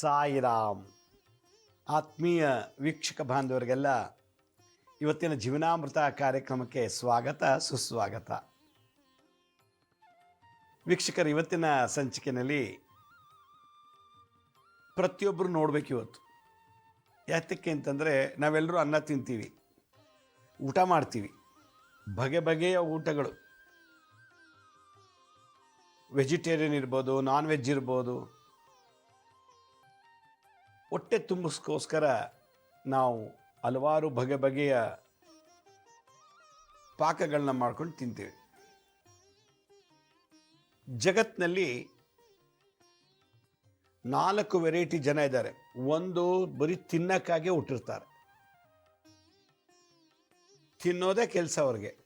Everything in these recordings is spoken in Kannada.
ಸಾಯಿರಾಮ್, ಆತ್ಮೀಯ ವೀಕ್ಷಕ ಬಾಂಧವರಿಗೆಲ್ಲ ಇವತ್ತಿನ ಜೀವನಾಮೃತ ಕಾರ್ಯಕ್ರಮಕ್ಕೆ ಸ್ವಾಗತ, ಸುಸ್ವಾಗತ. ವೀಕ್ಷಕರು ಇವತ್ತಿನ ಸಂಚಿಕೆಯಲ್ಲಿ ಪ್ರತಿಯೊಬ್ಬರು ನೋಡಬೇಕು ಇವತ್ತು. ಯಾತಕ್ಕೆ ಅಂತಂದರೆ ನಾವೆಲ್ಲರೂ ಅನ್ನ ತಿಂತೀವಿ, ಊಟ ಮಾಡ್ತೀವಿ, ಬಗೆ ಬಗೆಯ ಊಟಗಳು. ವೆಜಿಟೇರಿಯನ್ ಇರ್ಬೋದು, ನಾನ್ ವೆಜ್ ಇರ್ಬೋದು ಹೊಟ್ಟೆ ತುಂಬಿಸ್ಕೋಸ್ಕರ ನಾವು ಹಲವಾರು ಬಗೆ ಬಗೆಯ ಪಾಕಗಳನ್ನ ಮಾಡ್ಕೊಂಡು ತಿಂತೀವಿ. ಜಗತ್ತಿನಲ್ಲಿ ನಾಲ್ಕು ವೆರೈಟಿ ಜನ ಇದ್ದಾರೆ. ಒಂದು ಬರೀ ತಿನ್ನಕ್ಕಾಗೆ ಹುಟ್ಟಿರ್ತಾರೆ. ತಿನ್ನೋದೇ ಕೆಲಸ ಅವ್ರಿಗೆ.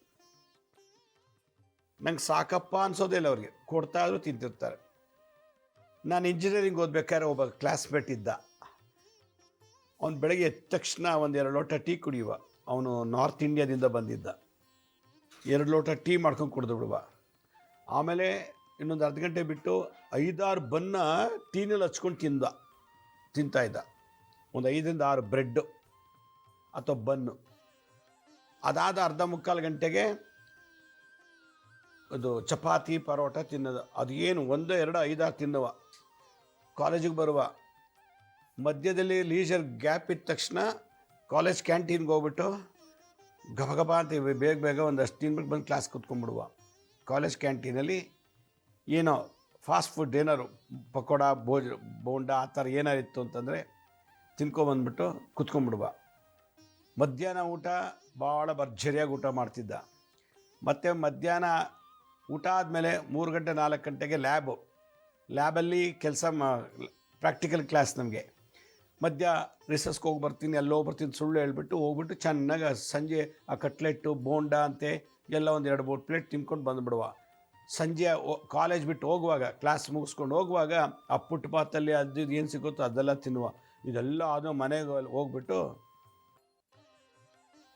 ನಂಗೆ ಸಾಕಪ್ಪ ಅನ್ಸೋದೇ ಇಲ್ಲ ಅವ್ರಿಗೆ. ಕೊಡ್ತಾ ಆದರೂ ತಿಂತಿರ್ತಾರೆ. ನಾನು ಇಂಜಿನಿಯರಿಂಗ್ ಓದ್ಬೇಕಾದ್ರೆ ಒಬ್ಬ ಕ್ಲಾಸ್ಮೇಟ್ ಇದ್ದ. ಅವನು ಬೆಳಗ್ಗೆ ಎದ್ದ ತಕ್ಷಣ ಒಂದು ಎರಡು ಲೋಟ ಟೀ ಕುಡಿಯುವ. ಅವನು ನಾರ್ತ್ ಇಂಡಿಯಾದಿಂದ ಬಂದಿದ್ದ. ಎರಡು ಲೋಟ ಟೀ ಮಾಡ್ಕೊಂಡು ಕುಡಿದು ಬಿಡುವ. ಆಮೇಲೆ ಇನ್ನೊಂದು ಅರ್ಧ ಗಂಟೆ ಬಿಟ್ಟು ಐದಾರು ಬನ್ನ ಟೀನಲ್ಲಿ ಹಚ್ಕೊಂಡು ತಿಂದ ತಿಂತಾಯಿದ್ದ ಒಂದು ಐದರಿಂದ ಆರು ಬ್ರೆಡ್ಡು ಅಥವಾ ಬನ್ನು ಅದಾದ ಅರ್ಧ ಮುಕ್ಕಾಲು ಗಂಟೆಗೆ ಅದು ಚಪಾತಿ ಪರೋಟ ತಿನ್ನೋದು. ಅದು ಏನು ಒಂದು ಎರಡು ಐದಾರು ತಿನ್ನುವ. ಕಾಲೇಜಿಗೆ ಬರುವ ಮಧ್ಯದಲ್ಲಿ ಲೀಜರ್ ಗ್ಯಾಪ್ ಇದ್ದ ತಕ್ಷಣ ಕಾಲೇಜ್ ಕ್ಯಾಂಟೀನ್ಗೆ ಹೋಗ್ಬಿಟ್ಟು ಗಬಗಬ ಅಂತ ಬೇಗ ಬೇಗ ಒಂದಷ್ಟು ತಿನ್ಬಿಟ್ಟು ಬಂದು ಕ್ಲಾಸ್ ಕೂತ್ಕೊಂಡ್ಬಿಡುವ. ಕಾಲೇಜ್ ಕ್ಯಾಂಟೀನಲ್ಲಿ ಏನೋ ಫಾಸ್ಟ್ ಫುಡ್ ಏನಾರು ಪಕೋಡ ಬೋಜ್ ಬೋಂಡ ಆ ಥರ ಏನಾರು ಇತ್ತು ಅಂತಂದರೆ ತಿನ್ಕೊಂಬಂದ್ಬಿಟ್ಟು ಕುತ್ಕೊಂಡ್ಬಿಡುವ. ಮಧ್ಯಾಹ್ನ ಊಟ ಭಾಳ ಭರ್ಜರಿಯಾಗಿ ಊಟ ಮಾಡ್ತಿದ್ದ. ಮತ್ತು ಮಧ್ಯಾಹ್ನ ಊಟ ಆದಮೇಲೆ ಮೂರು ಗಂಟೆ ನಾಲ್ಕು ಗಂಟೆಗೆ ಲ್ಯಾಬು ಲ್ಯಾಬಲ್ಲಿ ಕೆಲಸ ಮಾ ಪ್ರಾಕ್ಟಿಕಲ್ ಕ್ಲಾಸ್ ನಮಗೆ. ಮಧ್ಯ ರಿಸರ್ಸ್ಗೆ ಹೋಗಿ ಬರ್ತೀನಿ ಎಲ್ಲೋ ಬರ್ತೀನಿ ಸುಳ್ಳು ಹೇಳ್ಬಿಟ್ಟು ಹೋಗ್ಬಿಟ್ಟು ಚೆನ್ನಾಗಿ ಸಂಜೆ ಆ ಕಟ್ಲೆಟ್ಟು, ಬೋಂಡ ಅಂತೆ ಎಲ್ಲ ಒಂದು ಎರಡು ಮೂರು ಪ್ಲೇಟ್ ತಿನ್ಕೊಂಡು ಬಂದುಬಿಡುವ. ಸಂಜೆ ಕಾಲೇಜ್ ಬಿಟ್ಟು ಹೋಗುವಾಗ ಕ್ಲಾಸ್ ಮುಗಿಸ್ಕೊಂಡು ಹೋಗುವಾಗ ಆ ಫುಟ್ಪಾತಲ್ಲಿ ಅದು ಇದು ಏನು ಸಿಗುತ್ತೋ ಅದೆಲ್ಲ ತಿನ್ನುವ. ಇದೆಲ್ಲ ಅದು ಮನೆಗೆ ಹೋಗ್ಬಿಟ್ಟು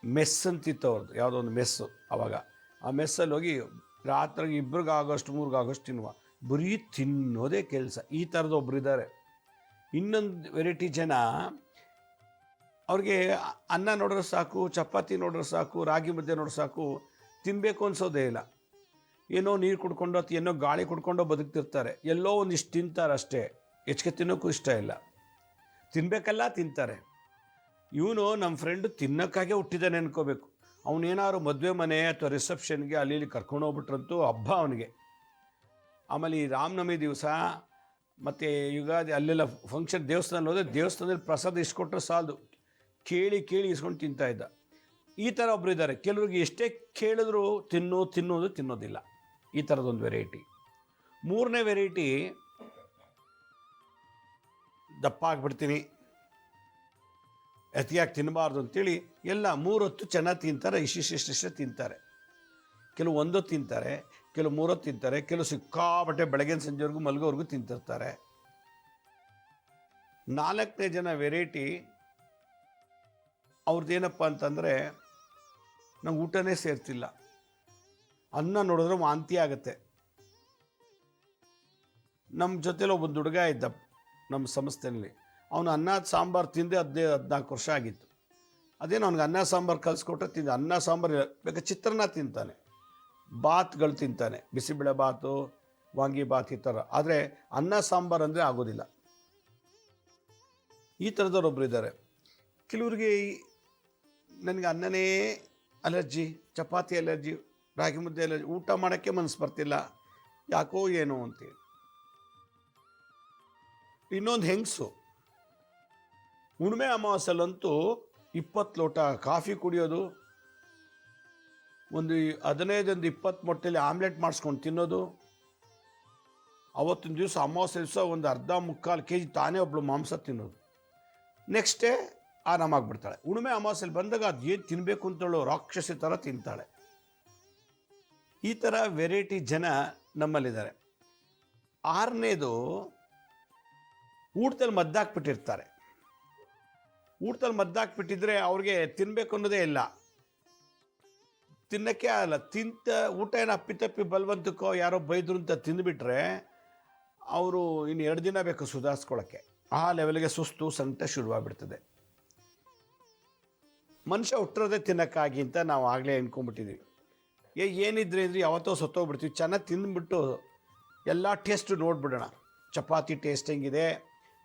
ಮೆಸ್ ಅಂತಿತ್ತು ಅವ್ರದ್ದು, ಯಾವುದೋ ಒಂದು ಮೆಸ್ಸು ಆವಾಗ ಆ ಮೆಸ್ಸಲ್ಲಿ ಹೋಗಿ ರಾತ್ರಿಗೆ ಇಬ್ರಿಗೆ ಮೂರಿಗಾಗೋಷ್ಟು ತಿನ್ನುವ. ಬರೀ ತಿನ್ನೋದೇ ಕೆಲಸ. ಈ ಇದ್ದಾರೆ ಇನ್ನೊಂದು ವೆರೈಟಿ ಜನ ಅವ್ರಿಗೆ ಅನ್ನ ನೋಡಿದ್ರೆ ಸಾಕು, ಚಪಾತಿ ನೋಡಿದ್ರೆ ಸಾಕು, ರಾಗಿ ಮುದ್ದೆ ನೋಡಿದ್ರೆ ಸಾಕು ತಿನ್ನಬೇಕು ಅನ್ಸೋದೇ ಇಲ್ಲ. ಏನೋ ನೀರು ಕುಡ್ಕೊಂಡು ಅಥವಾ ಏನೋ ಗಾಳಿ ಕುಡ್ಕೊಂಡು ಬದುಕ್ತಿರ್ತಾರೆ. ಎಲ್ಲೋ ಒಂದಿಷ್ಟು ತಿಂತಾರೆ ಅಷ್ಟೇ. ಹೆಚ್ಚಿಗೆ ತಿನ್ನೋಕ್ಕೂ ಇಷ್ಟ ಇಲ್ಲ. ತಿನ್ನಬೇಕಲ್ಲ ತಿಂತಾರೆ. ಇವನು ನಮ್ಮ ಫ್ರೆಂಡು ತಿನ್ನೋಕ್ಕಾಗೆ ಹುಟ್ಟಿದ್ದಾನೆ ಅನ್ಕೋಬೇಕು. ಅವನೇನಾದ್ರು ಮದುವೆ ಮನೆ ಅಥವಾ ರಿಸೆಪ್ಷನ್ಗೆ ಅಲ್ಲಿ ಕರ್ಕೊಂಡು ಹೋಗ್ಬಿಟ್ರಂತೂ ಹಬ್ಬ ಅವನಿಗೆ. ಆಮೇಲೆ ಈ ರಾಮನವಮಿ ದಿವಸ ಮತ್ತು ಯುಗಾದಿ ಅಲ್ಲೆಲ್ಲ ಫಂಕ್ಷನ್ ದೇವಸ್ಥಾನ ಹೋದರೆ ದೇವಸ್ಥಾನದಲ್ಲಿ ಪ್ರಸಾದ ಇಸ್ಕೊಟ್ರೆ ಸಾಲದು. ಕೇಳಿ ಕೇಳಿ ಇಸ್ಕೊಂಡು ತಿಂತಾಯಿದ್ದ ಈ ಥರ ಒಬ್ಬರು ಇದ್ದಾರೆ. ಕೆಲವ್ರಿಗೆ ಎಷ್ಟೇ ಕೇಳಿದ್ರು ತಿನ್ನೋ ತಿನ್ನೋದು ತಿನ್ನೋದಿಲ್ಲ. ಈ ಥರದೊಂದು ವೆರೈಟಿ ಮೂರನೇ ವೆರೈಟಿ ದಪ್ಪ ಆಗಿಬಿಡ್ತೀನಿ. ಅತಿಯಾಗಿ ತಿನ್ನಬಾರ್ದು ಅಂತೇಳಿ ಎಲ್ಲ ಮೂರೊತ್ತು ಚೆನ್ನಾಗಿ ತಿಂತಾರೆ, ಇಷ್ಟಿಷ್ಟಿಷ್ಟಿಷ್ಟೇ ತಿಂತಾರೆ. ಕೆಲವು ಒಂದೊತ್ತು ತಿಂತಾರೆ. ಕೆಲವು ಮೂರೊತ್ತು ತಿಂತಾರೆ, ಕೆಲವು ಸಿಕ್ಕಾಪಟ್ಟೆ ಬೆಳಗ್ಗೆ ಸಂಜೆವರೆಗೂ ಮಲಗೋವರೆಗೂ ತಿಂತಿರ್ತಾರೆ. ನಾಲ್ಕನೇ ಜನ ವೆರೈಟಿ ಅವ್ರದ್ದೇನಪ್ಪ ಅಂತಂದರೆ, ನಂಗೆ ಊಟನೇ ಸೇರ್ತಿಲ್ಲ. ಅನ್ನ ನೋಡಿದ್ರೆ ವಾಂತಿ ಆಗುತ್ತೆ. ನಮ್ಮ ಜೊತೆಲಿ ಒಬ್ಬ ಹುಡುಗ ಇದ್ದ ನಮ್ಮ ಸಂಸ್ಥೆಯಲ್ಲಿ ಅವನು ಅನ್ನ, ಸಾಂಬಾರು ತಿಂದೆ ಹದಿನೈದು, ಹದಿನಾಲ್ಕು ವರ್ಷ ಆಗಿತ್ತು. ಅದೇನು ಅವ್ನಿಗೆ ಅನ್ನ, ಸಾಂಬಾರು ಕಲಿಸ್ಕೊಟ್ರೆ ತಿಂದ. ಅನ್ನ, ಸಾಂಬಾರು ಬೇಕಾದ ಚಿತ್ರಾನ್ನ ತಿಂತಾನೆ. ಬಾತ್ಗಳು ತಿಂತಾನೆ. ಬಿಸಿಬೇಳೆ ಬಾತು, ವಾಂಗಿ ಬಾತ್ ಈ ಥರ. ಆದರೆ ಅನ್ನ ಸಾಂಬಾರು ಅಂದರೆ ಆಗೋದಿಲ್ಲ. ಈ ಥರದವ್ರು ಒಬ್ಬರು ಇದ್ದಾರೆ. ಕೆಲವ್ರಿಗೆ ನನಗೆ ಅನ್ನನೇ ಅಲರ್ಜಿ, ಚಪಾತಿ ಅಲರ್ಜಿ, ರಾಗಿ ಮುದ್ದೆ ಅಲರ್ಜಿ, ಊಟ ಮಾಡೋಕ್ಕೆ ಮನಸ್ಸು ಬರ್ತಿಲ್ಲ. ಯಾಕೋ ಏನೋ ಅಂತೇಳಿ ಇನ್ನೊಂದು ಹೆಂಗಸು? ಹುಣ್ಮೆ ಅಮಾವಾಸ್ಯಲ್ಲಂತೂ ಇಪ್ಪತ್ತು ಲೋಟ ಕಾಫಿ ಕುಡಿಯೋದು ಒಂದು ಹದಿನೈದೊಂದು ಇಪ್ಪತ್ತು ಮೊಟ್ಟೆಲಿ ಆಮ್ಲೆಟ್ ಮಾಡಿಸ್ಕೊಂಡು ತಿನ್ನೋದು, ಅವತ್ತಿನ ದಿವಸ ಅಮಾವಾಸ್ಯೆ ದಿವಸ ಒಂದು ಅರ್ಧ ಮುಕ್ಕಾಲು ಕೆ ಜಿ ತಾನೇ ಒಬ್ಬಳು ಮಾಂಸ ತಿನ್ನೋದು. Next day ಆರಾಮಾಗ್ಬಿಡ್ತಾಳೆ. ಉಣ್ಮೆ ಅಮಾವಾಸ್ಯೆಲಿ ಬಂದಾಗ ಅದು ಏನು ತಿನ್ನಬೇಕು ಅಂತೇಳೋ ರಾಕ್ಷಸಿ ಥರ ತಿಂತಾಳೆ. ಈ ಥರ ವೆರೈಟಿ ಜನ ನಮ್ಮಲ್ಲಿದ್ದಾರೆ. ಆರನೇದು ಊಟದಲ್ಲಿ ಮದ್ದಾಕ್ಬಿಟ್ಟಿರ್ತಾರೆ. ಊಟದಲ್ಲಿ ಮದ್ದಾಕ್ಬಿಟ್ಟಿದ್ರೆ ಅವ್ರಿಗೆ ತಿನ್ನಬೇಕು ಅನ್ನೋದೇ ಇಲ್ಲ. ತಿನ್ನಕ್ಕೆ ಆಗಲ್ಲ. ತಿಂತ, ಊಟ ಏನು ಅಪ್ಪಿತಪ್ಪಿ ಬಲ್ವಂತಕ್ಕೋ ಯಾರೋ ಬೈದ್ರು ಅಂತ ತಿಂದುಬಿಟ್ರೆ ಅವರು ಇನ್ನು ಎರಡು ದಿನ ಬೇಕು ಸುಧಾರಿಸ್ಕೊಳ್ಳೋಕ್ಕೆ ಆ ಲೆವೆಲ್ಗೆ ಸುಸ್ತು ಸಂಕಟ ಶುರುವಾಗ್ಬಿಡ್ತದೆ. ಮನುಷ್ಯ ಹುಟ್ಟಿರೋದೇ ತಿನ್ನೋಕ್ಕಾಗಿ ಅಂತ ನಾವು ಆಗಲೇ ಅಂದ್ಕೊಂಬಿಟ್ಟಿದ್ವಿ ಏ, ಏನಿದ್ರೆ ಇದ್ರೆ ಯಾವತ್ತೋ ಸತ್ತೋಗ್ಬಿಡ್ತೀವಿ. ಚೆನ್ನಾಗಿ ತಿಂದ್ಬಿಟ್ಟು ಎಲ್ಲ ಟೇಸ್ಟು ನೋಡಿಬಿಡೋಣ. ಚಪಾತಿ ಟೇಸ್ಟ್ ಹೆಂಗಿದೆ?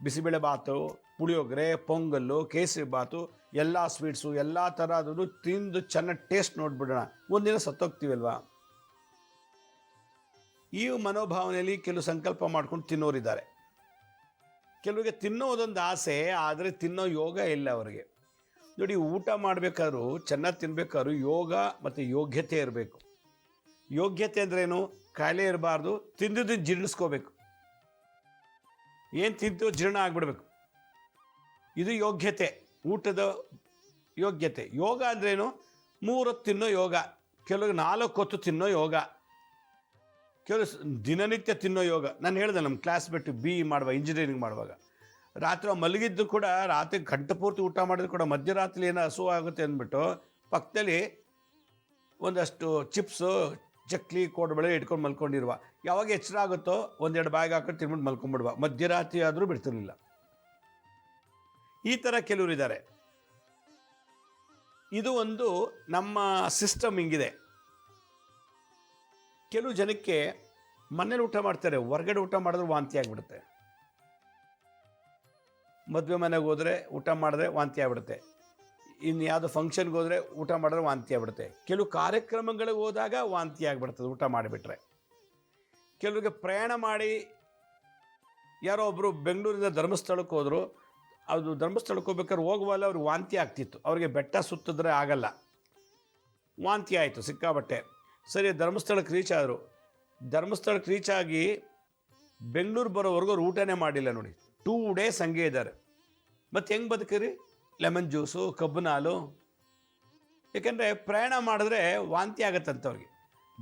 ಬಿಸಿಬೇಳೆ ಬಾತು, ಪುಳಿಯೋಗರೆ, ಪೊಂಗಲ್ಲು, ಕೇಸರಿ ಬಾತು ಎಲ್ಲ ಸ್ವೀಟ್ಸು ಎಲ್ಲ ಥರದ್ದು ತಿಂದು ಚೆನ್ನಾಗಿ ಟೇಸ್ಟ್ ನೋಡಿಬಿಡೋಣ. ಒಂದಿನ ಸತ್ತೋಗ್ತೀವಲ್ವಾ? ಈ ಮನೋಭಾವನೆಯಲ್ಲಿ ಕೆಲವು ಸಂಕಲ್ಪ ಮಾಡ್ಕೊಂಡು ತಿನ್ನೋರಿದ್ದಾರೆ. ಕೆಲವರಿಗೆ ತಿನ್ನೋದೊಂದು ಆಸೆ, ಆದರೆ ತಿನ್ನೋ ಯೋಗ ಇಲ್ಲ ಅವರಿಗೆ. ನೋಡಿ, ಊಟ ಮಾಡಬೇಕಾದ್ರೂ, ಚೆನ್ನಾಗಿ ತಿನ್ಬೇಕಾದ್ರು ಯೋಗ ಮತ್ತು ಯೋಗ್ಯತೆ ಇರಬೇಕು. ಯೋಗ್ಯತೆ ಅಂದ್ರೇನು? ಕಾಯಿಲೆ ಇರಬಾರ್ದು, ತಿಂದಿದ್ದು ಜೀರ್ಣಿಸ್ಕೋಬೇಕು. ಏನು ತಿಂತು ಜೀರ್ಣ ಆಗಿಬಿಡ್ಬೇಕು. ಇದು ಯೋಗ್ಯತೆ. ಊಟದ ಯೋಗ್ಯತೆ. ಯೋಗ ಅಂದ್ರೇನು? ಮೂರೊತ್ತು ತಿನ್ನೋ ಯೋಗ ಕೆಲವು ನಾಲ್ಕು ಹೊತ್ತು ತಿನ್ನೋ ಯೋಗ, ಕೆಲವು ದಿನನಿತ್ಯ ತಿನ್ನೋ ಯೋಗ. ನಾನು ಹೇಳಿದೆ ನಮ್ಮ ಕ್ಲಾಸ್ ಬಿಟ್ಟು ಬಿ ಇ ಮಾಡುವಾಗ. ಇಂಜಿನಿಯರಿಂಗ್ ಮಾಡುವಾಗ ರಾತ್ರಿ ಮಲಗಿದ್ದು ಕೂಡ ರಾತ್ರಿ ಗಂಟೆ ಪೂರ್ತಿ ಊಟ ಮಾಡಿದ್ರು ಕೂಡ ಮಧ್ಯರಾತ್ರಿ ಏನೋ ಹಸು ಆಗುತ್ತೆ ಅಂದ್ಬಿಟ್ಟು ಪಕ್ಕದಲ್ಲಿ ಒಂದಷ್ಟು ಚಿಪ್ಸು ಚಕ್ಲಿ, ಕೋಡ್ಬಳೆ ಇಟ್ಕೊಂಡು ಮಲ್ಕೊಂಡಿರುವ. ಯಾವಾಗ ಎಚ್ಚರ ಆಗುತ್ತೋ ಒಂದೆರಡು ಬಾಯಿಗೆ ಹಾಕೊಂಡು ತಿನ್ಬಿಟ್ಟು ಮಲ್ಕೊಂಡ್ಬಿಡುವ. ಮಧ್ಯರಾತ್ರಿ ಆದರೂ ಬಿಡ್ತಿರ್ಲಿಲ್ಲ. ಈ ಥರ ಕೆಲವರಿದ್ದಾರೆ ಇದು ಒಂದು ನಮ್ಮ ಸಿಸ್ಟಮ್ ಹಿಂಗಿದೆ. ಕೆಲವು ಜನಕ್ಕೆ ಮನೇಲಿ ಊಟ ಮಾಡ್ತಾರೆ, ಹೊರಗಡೆ ಊಟ ಮಾಡಿದ್ರೆ ವಾಂತಿ ಆಗಿಬಿಡುತ್ತೆ. ಮದುವೆ ಮನೆಗೆ ಹೋದರೆ ಊಟ ಮಾಡಿದ್ರೆ ವಾಂತಿ ಆಗ್ಬಿಡುತ್ತೆ. ಇನ್ನು ಯಾವುದೋ ಫಂಕ್ಷನ್ಗೆ ಹೋದರೆ ಊಟ ಮಾಡಿದ್ರೆ ವಾಂತಿ ಆಗಿಬಿಡುತ್ತೆ. ಕೆಲವು ಕಾರ್ಯಕ್ರಮಗಳಿಗೆ ಹೋದಾಗ ವಾಂತಿ ಆಗಿಬಿಡ್ತದೆ ಊಟ ಮಾಡಿಬಿಟ್ರೆ. ಕೆಲವರಿಗೆ ಪ್ರಯಾಣ ಮಾಡಿ ಯಾರೋ ಒಬ್ಬರು ಬೆಂಗಳೂರಿಂದ ಧರ್ಮಸ್ಥಳಕ್ಕೆ ಹೋದರು ಅದು ಧರ್ಮಸ್ಥಳಕ್ಕೆ ಹೋಗ್ಬೇಕಾದ್ರೆ ಹೋಗುವಲ್ಲ ಅವ್ರಿಗೆ ವಾಂತಿ ಆಗ್ತಿತ್ತು. ಅವ್ರಿಗೆ ಬೆಟ್ಟ ಸುತ್ತಿದ್ರೆ ಆಗಲ್ಲ. ವಾಂತಿ ಆಯಿತು ಸಿಕ್ಕಾಬಟ್ಟೆ ಸರಿ, ಧರ್ಮಸ್ಥಳಕ್ಕೆ ರೀಚ್ ಆದರು. ಧರ್ಮಸ್ಥಳಕ್ಕೆ ರೀಚ್ ಆಗಿ ಬೆಂಗಳೂರು ಬರೋವರೆಗೂ ಅವ್ರು ಊಟನೇ ಮಾಡಿಲ್ಲ ನೋಡಿ. ಟೂ ಡೇಸ್ ಹಂಗೆ ಇದ್ದಾರೆ. ಮತ್ತು ಹೆಂಗೆ ಬದುಕಿರಿ? ಲೆಮನ್ ಜ್ಯೂಸು ಕಬ್ಬಿನ ಹಾಲು ಏಕೆಂದರೆ ಪ್ರಯಾಣ ಮಾಡಿದ್ರೆ ವಾಂತಿ ಆಗತ್ತಂತ ಅವ್ರಿಗೆ.